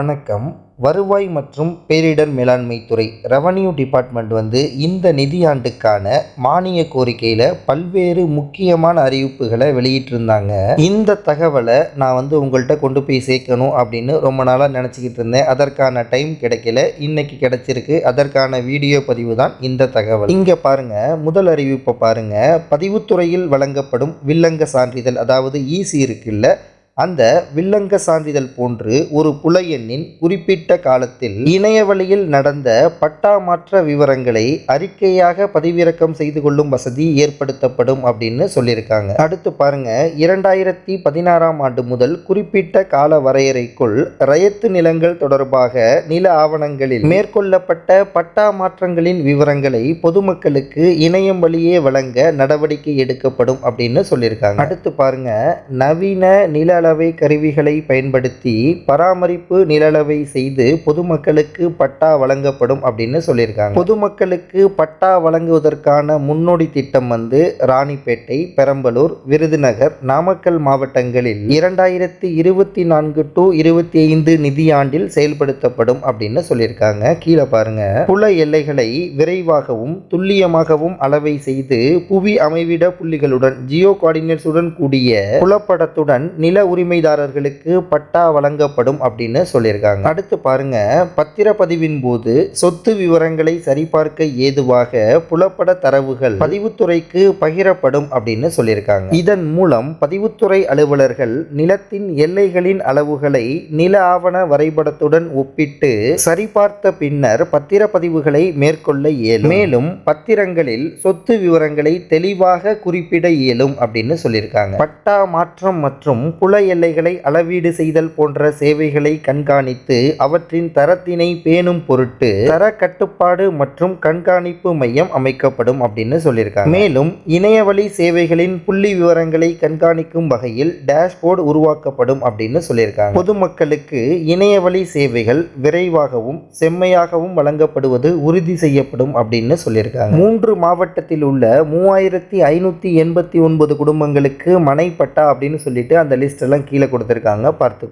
வணக்கம். வருவாய் மற்றும் பேரிடர் மேலாண்மை துறை ரெவன்யூ டிபார்ட்மெண்ட் வந்து இந்த நிதியாண்டுக்கான மானிய கோரிக்கையில் பல்வேறு முக்கியமான அறிவிப்புகளை வெளியிட்டிருந்தாங்க. இந்த தகவலை நான் வந்து உங்கள்கிட்ட கொண்டு போய் சேர்க்கணும் அப்படின்னு ரொம்ப நாளாக நினச்சிக்கிட்டு இருந்தேன். அதற்கான டைம் கிடைக்கல. இன்னைக்கு கிடைச்சிருக்கு. அதற்கான வீடியோ பதிவு தான் இந்த தகவல். இங்கே பாருங்கள் முதல் அறிவிப்பை பாருங்கள் பதிவுத்துறையில் வழங்கப்படும் வில்லங்க சான்றிதழ் அதாவது ஈசி இருக்குல்ல அந்த வில்லங்க சான்றிதழ் போன்று ஒரு புல எண்ணின் குறிப்பிட்ட காலத்தில் இணைய வழியில் நடந்த பட்டா மாற்ற விவரங்களை அறிக்கையாக பதிவிறக்கம் செய்து கொள்ளும் வசதி ஏற்படுத்தப்படும் அப்படின்னு சொல்லியிருக்காங்க. அடுத்து பாருங்க. இரண்டாயிரத்தி பதினாறாம் ஆண்டு முதல் குறிப்பிட்ட கால வரையறைக்குள் ரயத்து நிலங்கள் தொடர்பாக நில ஆவணங்களில் மேற்கொள்ளப்பட்ட பட்டா மாற்றங்களின் விவரங்களை பொதுமக்களுக்கு இணையம் வழியே வழங்க நடவடிக்கை எடுக்கப்படும் அப்படின்னு சொல்லியிருக்காங்க. அடுத்து பாருங்க. நவீன நில நிலளவை கருவிகளை பயன்படுத்தி பராமரிப்பு நிலளவை செய்து பொதுமக்களுக்கு பட்டா வழங்கப்படும் அப்படின்னு சொல்லியிருக்காங்க. பொதுமக்களுக்கு பட்டா வழங்குவதற்கான முன்னோடி திட்டம் வந்து ராணிப்பேட்டை பெரம்பலூர் விருதுநகர் நாமக்கல் மாவட்டங்களில் இரண்டாயிரத்தி இருபத்தி நான்கு டு இருபத்தி ஐந்து நிதியாண்டில் செயல்படுத்தப்படும் அப்படின்னு சொல்லியிருக்காங்க. கீழே பாருங்க. புல எல்லைகளை விரைவாகவும் துல்லியமாகவும் அளவை செய்து புவி அமைவிட புள்ளிகளுடன் ஜியோ கோஆர்டினேட்ஸுடன் கூடிய புலப்படத்துடன் நில உரிமைதாரர்களுக்கு பட்டா வழங்கப்படும் அப்படின்னு சொல்லியிருக்காங்க. அடுத்து பாருங்க பத்திரப்பதிவின் போது சொத்து விவரங்களை சரிபார்க்க ஏதுவாக புலப்பட தரவுகள் பதிவுத்துறைக்கு பகிரப்படும் அப்படின்னு சொல்லியிருக்காங்க. இதன் மூலம் பதிவுத்துறை அலுவலர்கள் நிலத்தின் எல்லைகளின் அளவுகளை நில ஆவண வரைபடத்துடன் ஒப்பிட்டு சரிபார்த்த பின்னர் பத்திரப்பதிவுகளை மேற்கொள்ள இயலும். மேலும் பத்திரங்களில் சொத்து விவரங்களை தெளிவாக குறிப்பிட இயலும் அப்படின்னு சொல்லியிருக்காங்க. பட்டா மாற்றம் மற்றும் புல எல்லைகளை அளவீடு செய்தல் போன்ற சேவைகளை கண்காணித்து அவற்றின் தரத்தினை பேணும் பொருட்டு தர கட்டுப்பாடு மற்றும் கண்காணிப்பு மையம் அமைக்கப்படும் அப்படின்னு சொல்லியிருக்காங்க. மேலும் இணையவழி சேவைகளின் புள்ளி விவரங்களை கண்காணிக்கும் வகையில் டேஷ்போர்டு உருவாக்கப்படும் அப்படின்னு சொல்லியிருக்காங்க. பொதுமக்களுக்கு இணையவழி சேவைகள் விரைவாகவும் செம்மையாகவும் வழங்கப்படுவது உறுதி செய்யப்படும் அப்படின்னு சொல்லியிருக்காங்க. மூன்று மாவட்டத்தில் உள்ள மூவாயிரத்தி ஐநூற்றி எண்பத்தி ஒன்பது குடும்பங்களுக்கு மனைப்பட்டா அப்படின்னு சொல்லிட்டு அந்த லிஸ்டில் எல்லாம் கீழே கொடுத்துருக்காங்க. பார்த்து